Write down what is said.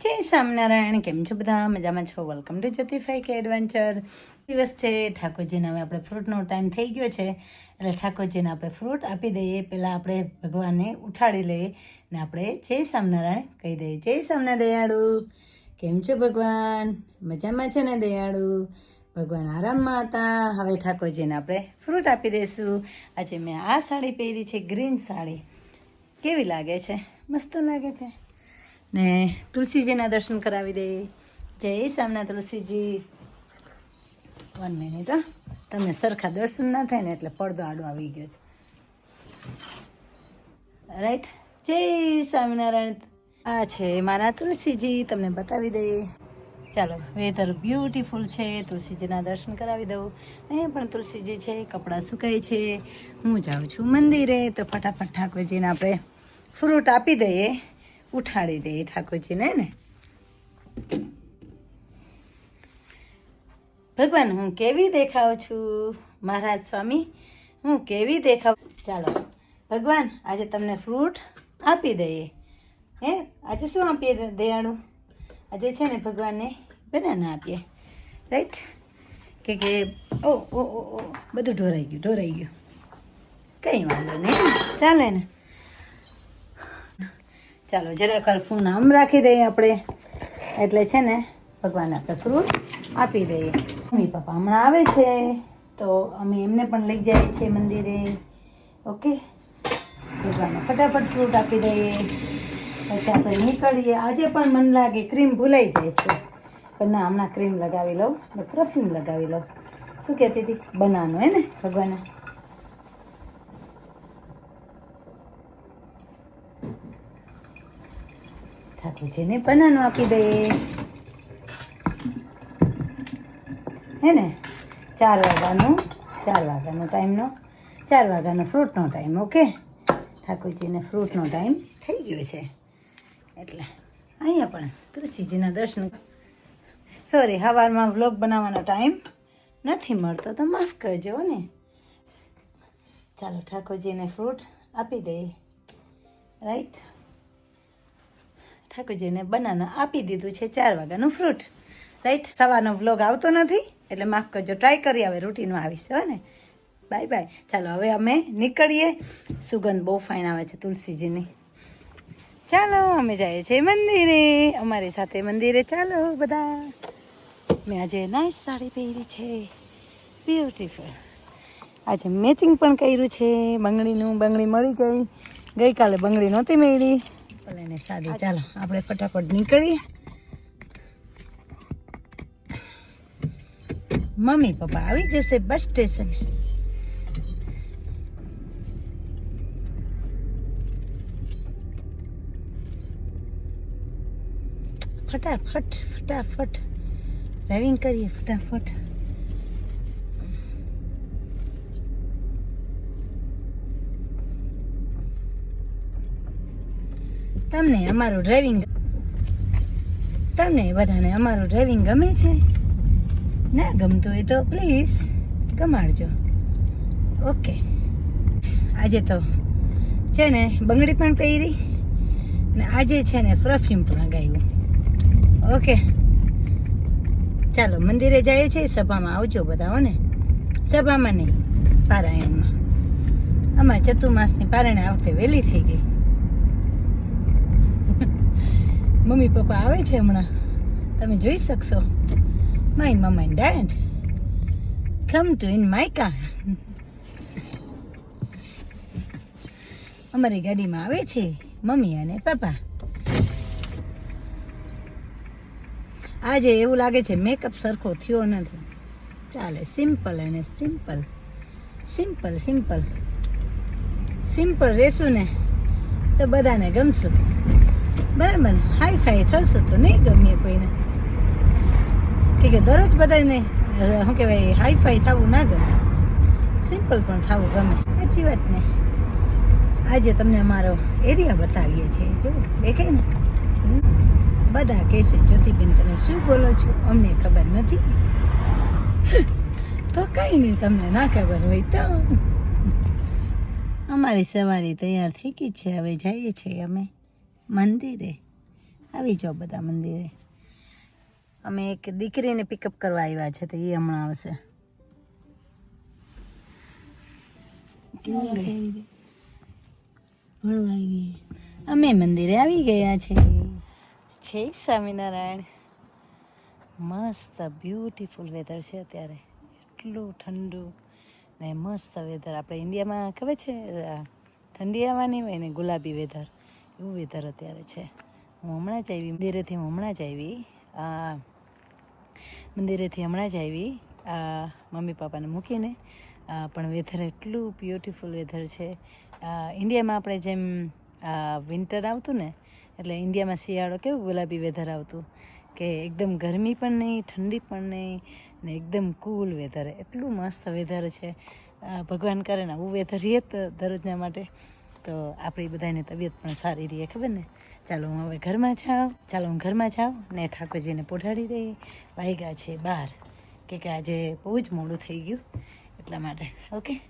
જય સ્વામિનારાયણ, કેમ છો બધા? મજામાં છો? વેલકમ ટુ જ્યોતિફાઈ કે એડવેન્ચર દિવસ છે, ઠાકોરજીને હવે આપણે ફ્રૂટનો ટાઈમ થઈ ગયો છે. એટલે ઠાકોરજીને આપણે ફ્રૂટ આપી દઈએ. પહેલાં આપણે ભગવાનને ઉઠાડી લઈએ ને આપણે જય સ્વામિનારાયણ કહી દઈએ. જય સ્વામિનારાયણ દયાળુ. કેમ છો ભગવાન? મજામાં છે ને દયાળુ? ભગવાન આરામમાં હતા. હવે ઠાકોરજીને આપણે ફ્રૂટ આપી દઈશું. આજે મેં આ સાડી પહેરી છે ગ્રીન સાડી. કેવી લાગે છે? મસ્ત લાગે છે. ને તુલસીજીના દર્શન કરાવી દે. જય સામના તુલસીજી. વન મિનિટ હા. તમને સરખા દર્શન ના થાય ને એટલે પડદો આડો આવી ગયો છે. રાઈટ જય સ્વામિનારાયણ. આ છે મારા તુલસીજી, તમને બતાવી દઈએ ચાલો, વેધર બ્યુટીફુલ છે. તુલસીજીના દર્શન કરાવી દઉં. અહીંયા પણ તુલસીજી છે, કપડાં સુકાય છે. હું જાઉં છું મંદિરે, તો ફટાફટ ઠાકોરજીને આપણે ફ્રૂટ આપી દઈએ. ઉઠાડી દઈએ ઠાકોરજીને ને ભગવાન, હું કેવી દેખાવ છું? મહારાજ સ્વામી, હું કેવી દેખાવ ચાલો, ભગવાન, આજે તમને ફ્રૂટ આપી દઈએ. હે? આજે શું આપીએ દયાળુ? આજે છે ને ભગવાનને બનાના આપીએ. રાઈટ કે કે ઓ ઓ ઓ, બધું ઢોરાઈ ગયું ઢોરાઈ ગયું. કંઈ વાંધો નહીં. ચાલે ને? ચાલો જરા વાર નામ રાખી દઈએ આપણે. એટલે છે ને ભગવાનના આપણે આપી દઈએ. મમ્મી પપ્પા હમણાં આવે છે, તો અમે એમને પણ લઈ જઈએ છીએ મંદિરે. ઓકે? ભગવાનને ફટાફટ ફ્રૂટ આપી દઈએ. પછી આપણે નીકળીએ. આજે પણ મન લાગે ક્રીમ ભૂલાઈ જાય છે. પણ ના, હમણાં ક્રીમ લગાવી લઉં. પરફ્યુમ લગાવી લઉં. શું કહેતી હતી? બનાવવાનું હે ને, ભગવાને? ઠાકોરજીને બનાનું આપી દઈએ હે ને? ચાર વાગ્યાનું, ચાર વાગ્યાનો ટાઈમનો ચાર વાગ્યાનો ફ્રૂટનો ટાઈમ ઓકે ઠાકોરજીને ફ્રૂટનો ટાઈમ થઈ ગયો છે. એટલે અહીંયા પણ તુલસીજીના દર્શન. સોરી સવારમાં વ્લોગ બનાવવાનો ટાઈમ નથી મળતો, તો માફ કરજો ને. ચાલો, ઠાકોરજીને ફ્રૂટ આપી દઈએ રાઈટ ઠાકોરજીને બનાના આપી દીધું છે ચાર વાગ્યાનું ફ્રૂટ રાઈટ સવારનો વ્લોગ આવતો નથી, એટલે માફ કરજો ટ્રાય કરી હવે રૂટીનમાં આવીશ, હો ને? બાય બાય ચાલો, હવે અમે નીકળીએ. સુગંધ બહુ ફાઇન આવે છે તુલસીજીની. ચાલો, અમે જઈએ છીએ મંદિરે. અમારી સાથે મંદિરે ચાલો બધા. મેં આજે નાઇસ સાડી પહેરી છે. બ્યુટીફુલ આજે મેચિંગ પણ કર્યું છે. બંગડીનું બંગડી મળી ગઈ. ગઈકાલે બંગડી નહોતી મળી. ને સાદી. ચાલો આપણે ફટાફટ નીકળીએ. મમ્મી પપ્પા આવી જશે બસ સ્ટેશન. ફટાફટ ફટાફટ. ડ્રાઇવિંગ કરીએ ફટાફટ. તમને અમારું ડ્રાઇવિંગ તમને બધાને અમારું ડ્રાઇવિંગ ગમે છે? ના ગમતું હોય તો પ્લીઝ કમાડજો. ઓકે. આજે તો છે ને બંગડી પણ પહેરી ને આજે છે ને પરફ્યુમ પણ ગાયું ઓકે. ચાલો, મંદિરે જઈએ છીએ સભામાં આવજો બધા ને? સભામાં નહીં, પારાયણમાં. અમારે ચતુર્માસની પારાયણ આ વહેલી થઈ ગઈ. મમ્મી પપ્પા આવે છે હમણાં. તમે જોઈ શકશો. My mamma and dad come to in my car અમારી ગાડીમાં આવે છે મમ્મી અને પપ્પા. આજે એવું લાગે છે મેકઅપ સરખો થયો નથી. ચાલે સિમ્પલ અને સિમ્પલ સિમ્પલ સિમ્પલ સિમ્પલ રહેશું ને તો બધાને ગમશું. બરાબર. હાઈ ફાઈ થશે તો નહીં ગમીએ કોઈને. કે કે દરરોજ બધાને શું કહેવાય હાઈ ફાઈ થવું ના ગમે. સિમ્પલ પણ થવું ગમે. સાચી વાત ને. આજે તમને અમારો એરિયા બતાવીએ છીએ. જો, દેખાય ને? બધા કહેશે જ્યોતિબેન, તમે શું બોલો છો? અમને ખબર નથી. તો કઈ નહીં, તમને ના ખબર હોય તો. અમારી સવારી તૈયાર થઈ ગઈ છે. હવે જઈએ છીએ અમે. મંદિરે? આવી જાઓ બધા મંદિરે. અમે એક દીકરીને પિકઅપ કરવા આવ્યા છે તો એ હમણાં આવશે? અમે મંદિરે આવી ગયા છે. જય સ્વામિનારાયણ. મસ્ત બ્યુટીફુલ વેધર છે અત્યારે. એટલું ઠંડુ ને મસ્ત વેધર આપણે ઇન્ડિયામાં ખબર છે ઠંડી આવવાની હોય ને ગુલાબી વેધર એવું વેધર અત્યારે છે. હું હમણાં જ આવી, મંદિરેથી હું હમણાં જ આવી. મંદિરેથી હમણાં જ આવી. મમ્મી પપ્પાને મૂકીને. પણ વેધર એટલું બ્યુટીફુલ વેધર છે. ઇન્ડિયામાં આપણે જેમ વિન્ટર આવતું ને, એટલે ઇન્ડિયામાં શિયાળો કેવું ગુલાબી વેધર આવતું કે એકદમ ગરમી પણ નહીં, ઠંડી પણ નહીં ને એકદમ કૂલ વેધર એટલું મસ્ત વેધર છે. ભગવાન કરે ને આવું વેધર રહીએ દરરોજના માટે. તો આપણી બધાની તબિયત પણ સારી રહે, ખબર ને? ચાલો હું હવે ઘરમાં જાઉં. ચાલો હું ઘરમાં જાઉં ને ઠાકોરજીને પોઢાડી દઈએ વાગ્યા છે બહાર. કે કે આજે બહુ જ મોડું થઈ ગયું એટલા માટે. ઓકે?